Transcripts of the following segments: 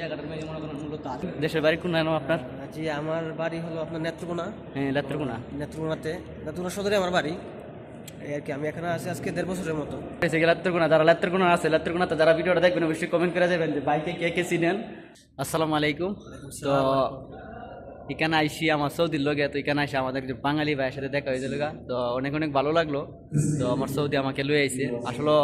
জায়গাটার মনে করেন মূলত দেশের বাড়ি কোন নাম আপনার? জি আমার বাড়ি হলো আপনার নেত্রকোনা। হ্যাঁ লাত্রকোনা নেত্রকোনাতে। নেত্রকোনা সদরে আমার বাড়ি। এই আর কি আমি এখানে আছি আজকে দেড় বছরের মতো। লাত্রকোনা যারা লাত্রকোনা আছে লাত্রকোনাতে যারা ভিডিওটা দেখবেন অবশ্যই কমেন্ট করে যাবেন যে বাইকে কে কে চিনেন। আসসালামু আলাইকুম। তো এখানে আইসি আমার সৌদির লগে তো এখানে আইসি আমাদের যে বাঙালি ভাইয়ের সাথে দেখা হয়েছিল। তো অনেক অনেক ভালো লাগল। তো আমার সৌদি আমাকে লয়ে আইছে। আসলে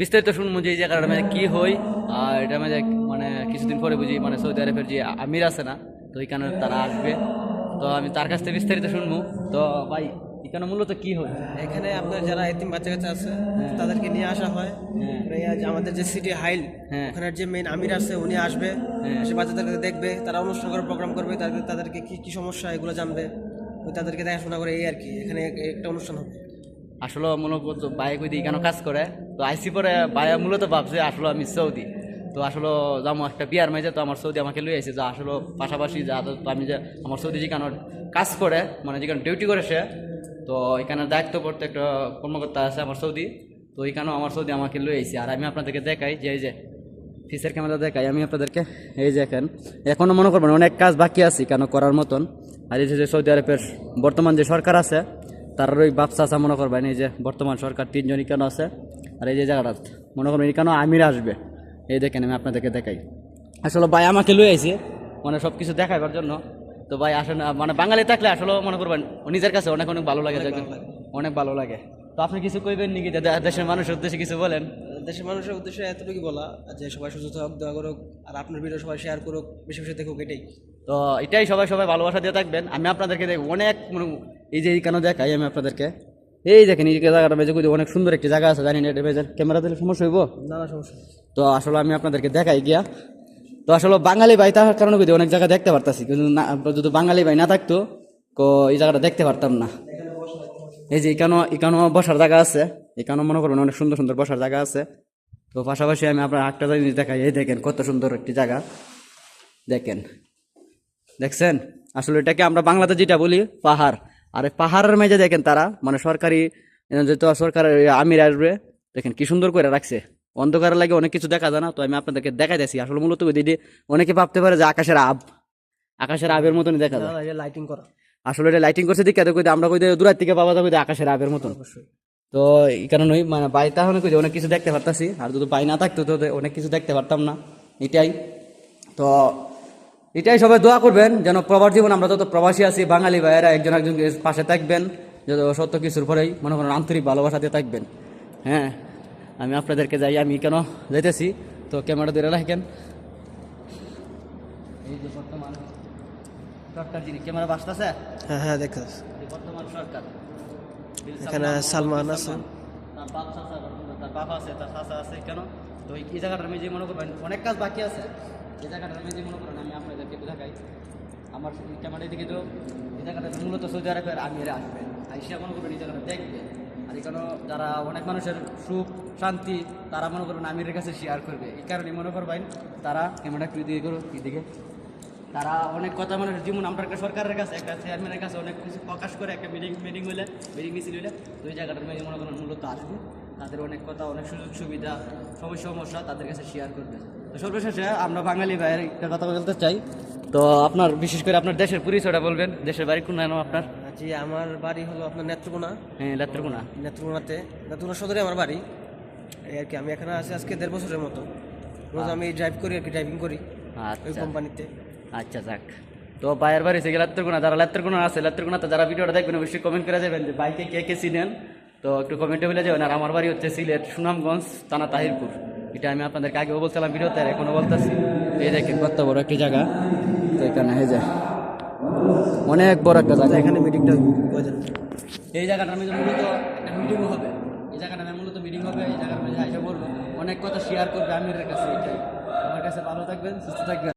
বিস্তারিত শুনব যে এই জায়গাটার মধ্যে কি হই আর এটা মধ্যে মানে কিছুদিন পরে বুঝি মানে সৌদি আরবের যে আমির আছে না তো এখানে তারা আসবে। তো আমি তার কাছ থেকে বিস্তারিত শুনব। তো ভাই এখানে মূলত কি হয়? এখানে আপনার যারা এতিম বাচ্চা কাচ্চা আছে তাদেরকে নিয়ে আসা হয়। হ্যাঁ। মানে আমাদের যে সিটি হাইল হ্যাঁ। ওখানের যে মেইন আমির আছে উনি আসবে। হ্যাঁ। এসে বাচ্চাদেরকে দেখবে তারা অনুষ্ঠান করে প্রোগ্রাম করবে তাদের তাদেরকে কি কি সমস্যা এগুলো জানবে। ওই তাদেরকে দেখাশোনা করে এই আর কি এখানে একটা অনুষ্ঠান হবে। আসলে মূলত বাইক ওই কেন কাজ করে। তো আইসি পরে বায়া মূলত ভাবছে, আসলে আমি সৌদি। তো আসলে যাব একটা বিয়ার মেজে তো আমার সৌদি আমাকে লই আইছে যে আসলে পাশাপাশি যা তো আমি যে আমার সৌদি যেখানে কাজ করে মানে যেখানে ডিউটি করে সে, তো এখানে দায়িত্ব পড়তে একটা কর্মকর্তা আছে আমার সৌদি। তো এখানেও আমার সৌদি আমাকে লই আইছে আর আমি আপনাদেরকে দেখাই যে এই যে ফিসের ক্যামেরা দেখাই, আমি আপনাদেরকে এই যে এখন। এখনও মনে করবেন অনেক কাজ বাকি আছে কেন করার মতন। আর এই যে সৌদি আরবের বর্তমান যে সরকার আছে, তার ওই বাপসা আসা মনে করবেন, এই যে বর্তমান সরকার তিনজনই কেন আছে। আর এই যে জায়গাটা মনে করবেন কেন আমির আসবে? এই দেখেন আমি আপনাদেরকে দেখাই। আসলে ভাই আমাকে লই আইছে মানে সব কিছু দেখাইবার জন্য। তো ভাই আসলে মানে বাঙালি থাকলে আসলে মনে করবেন নিজের কাছে অনেক অনেক ভালো লাগে অনেক ভালো লাগে। তো আপনি কিছু কইবেন নাকি দেশের মানুষের উদ্দেশ্যে কিছু বলেন? দেশের মানুষের উদ্দেশ্যে এতটুকু বলা যে সবাই সুস্থ থাকুক দোয়া করুক আর আপনার ভিডিও সবাই শেয়ার করুক বেশি বেশি দেখুক এটাই। তো এটাই সবাই সবাই ভালোবাসা দিয়ে থাকবেন। আমি আপনাদেরকে দেখ অনেক মানে এই যে এই কেন দেখাই আমি আপনাদেরকে। এই দেখেন এই যে জায়গাটা বেজে অনেক সুন্দর একটি জায়গা আছে জানি না এটা বেজে ক্যামেরা দিলে সমস্যা হইব? নানা সমস্যা তো আসলে আমি আপনাদেরকে দেখাই গিয়া। তো আসলে বাঙালি ভাই থাকার কারণে বুঝি অনেক জায়গা দেখতে পারতাছি কিন্তু না যদি বাঙালি ভাই না থাকতো তো এই জায়গাটা দেখতে পারতাম না। এই যে এখানেও এখানেও বসার জায়গা আছে এখানেও মনে করবেন অনেক সুন্দর সুন্দর বসার জায়গা আছে। তো পাশাপাশি আমি আপনার একটা জিনিস দেখাই এই দেখেন কত সুন্দর একটি জায়গা। দেখেন দেখছেন? আসলে এটাকে আমরা বাংলাতে যেটা বলি পাহাড়। আর পাহাড়ের মেঝে দেখেন তারা মানে সরকারি যেহেতু সরকারের ওই আমির আসবে দেখেন কি সুন্দর করে রাখছে। অন্ধকারের লাগে অনেক কিছু দেখা যায় না তো আমি আপনাদেরকে দেখাই দিয়েছি। আসলে মূলত দিদি অনেকে ভাবতে পারে যে আকাশের আব আকাশের আবের মতন দেখা যায়। লাইটিং করা। আসলে এটা লাইটিং করছে দিকে কই আমরা কই দূরের থেকে পাওয়া যাবে আকাশের আবের মতন। তো এই কারণেই মানে বাই তাহলে কই যে অনেক কিছু দেখতে পারতাছি আর যদি বাই না থাকতো তো অনেক কিছু দেখতে পারতাম না এটাই। তো এটাই সবাই দোয়া করবেন যেন প্রবাস জীবন আমরা যত প্রবাসী আছি বাঙালি ভাইয়েরা একজন একজন পাশে থাকবেন যত সত্য কিছুর পরেই মনে করেন আন্তরিক ভালোবাসা দিয়ে থাকবেন। হ্যাঁ আমি আপনাদেরকে যাই আমি কেন যেতেছি তো ক্যামেরা ধরে রাখেন। এই যে বর্তমান সরকার যিনি ক্যামেরা বাসতেছে হ্যাঁ হ্যাঁ। বর্তমান সরকার এখানে সালমান আছে। তার বাপ চাচা তার বাবা আছে তার চাচা আছে কেন? তো এই জায়গাটার মেঝে মনে করবেন অনেক কাজ বাকি আছে। এই জায়গাটার মেঝে মনে করেন আমি আপনাদেরকে দেখাই আমার ক্যামেরা দিকে তো এই জায়গাটা মূলত সৌদি আরবের আমিরা আসবে। আইসিয়া মনে করবেন এই জায়গাটা দেখবে। আর এখানে যারা অনেক মানুষের সুখ, শান্তি, তারা মনে করবেন আমিরের কাছে শেয়ার করবে। এই কারণে মনে করবেন তারা ক্যামেরা একটু দিকে করো দিকে তারা অনেক কথা মানুষের জীবন আমরা একটা সরকারের কাছে, একটা চেয়ারম্যানের কাছে অনেক কিছু প্রকাশ করে, একটা মিটিং মিটিং হইলে মিটিং মিছিল হইলে ওই জায়গাটার মেয়ে মনে করেন মূলত আসবে। তাদের অনেক কথা অনেক সুযোগ সুবিধা সমস্যা সমস্যা তাদের কাছে শেয়ার করবেন তো সর্বশেষে আমরা বাঙালি ভাইয়ের একটা কথা বলতে চাই। তো আপনার বিশেষ করে আপনার দেশের পরিচয়টা বলবেন। দেশের বাড়ি কোন নাম আপনার? জি আমার বাড়ি হলো আপনার নেত্রকোনা। হ্যাঁ লাত্রকোনা নেত্রকোনাতে। নেত্রকোনা সদরে আমার বাড়ি। এই আর কি আমি এখানে আছি আজকে দেড় বছরের মতো। রোজ আমি ড্রাইভ করি আর কি ড্রাইভিং করি ওই আচ্ছা। কোম্পানিতে আচ্ছা যাক। তো বাইরের বাড়ি থেকে লাত্রকোনা যারা লাত্রকোনা আছে লাত্রকোনাতে যারা ভিডিওটা দেখবেন অবশ্যই কমেন্ট করে যাবেন যে বাইকে কে কে চিনেন। তো একটু কমেন্টে বলে যাবেন। আর আমার বাড়ি হচ্ছে সিলেট সুনামগঞ্জ থানা তাহিরপুর। এটা আমি আপনাদেরকে আগেও বলছিলাম ভিডিওতে আর এখনও বলতেছি। এই দেখেন কত বড় একটি জায়গা। তো এখানে হয়ে যায় অনেক বড় একটা জায়গা। এখানে মিটিংটা এই জায়গাটা আমি মূলত একটা মিটিং হবে। এই জায়গাটা আমি মূলত মিটিং হবে। এই জায়গাটা এসে বলব অনেক কথা শেয়ার করবে আমিরের কাছে এটাই। আমার কাছে ভালো থাকবেন সুস্থ থাকবেন।